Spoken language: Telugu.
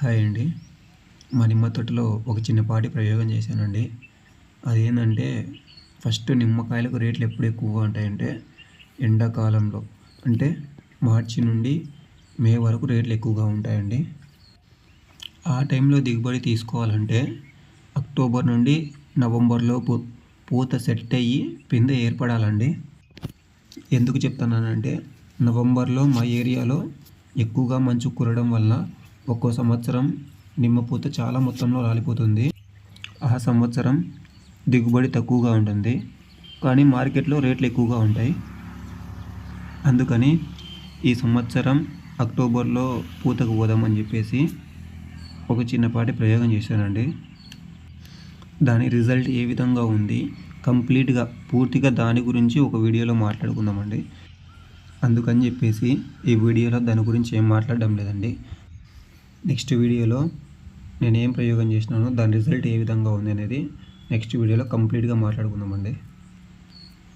హాయ్ అండి. మా నిమ్మ తోటలో ఒక చిన్నపాటి ప్రయోగం చేశానండి. అదేంటంటే ఫస్ట్ నిమ్మకాయలకు రేట్లు ఎప్పుడు ఎక్కువగా ఉంటాయంటే ఎండాకాలంలో. అంటే మార్చి నుండి మే వరకు రేట్లు ఎక్కువగా ఉంటాయండి. ఆ టైంలో దిగుబడి తీసుకోవాలంటే అక్టోబర్ నుండి నవంబర్లోపు పూత సెట్ అయ్యి పిందె ఏర్పడాలండి. ఎందుకు చెప్తున్నానంటే నవంబర్లో మా ఏరియాలో ఎక్కువగా మంచు కురడం వల్ల ఒక్కో సంవత్సరం నిమ్మ పూత చాలా మొత్తంలో రాలిపోతుంది. ఆ సంవత్సరం దిగుబడి తక్కువగా ఉంటుంది. కానీ మార్కెట్లో రేట్లు ఎక్కువగా ఉంటాయి. అందుకని ఈ సంవత్సరం అక్టోబర్లో పూతకు పోదామని చెప్పేసి ఒక చిన్నపాటి ప్రయోగం చేశానండి. దాని రిజల్ట్ ఏ విధంగా ఉంది? కంప్లీట్గా పూర్తిగా దాని గురించి ఒక వీడియోలో మాట్లాడుకుందామండి. అందుకని చెప్పేసి ఈ వీడియోలో దాని గురించి ఏం మాట్లాడడం లేదండి. నెక్స్ట్ వీడియోలో నేను ఏం ప్రయోగం చేసినానో దాని రిజల్ట్ ఏ విధంగా ఉంది అనేది నెక్స్ట్ వీడియోలో కంప్లీట్గా మాట్లాడుకుందామండి.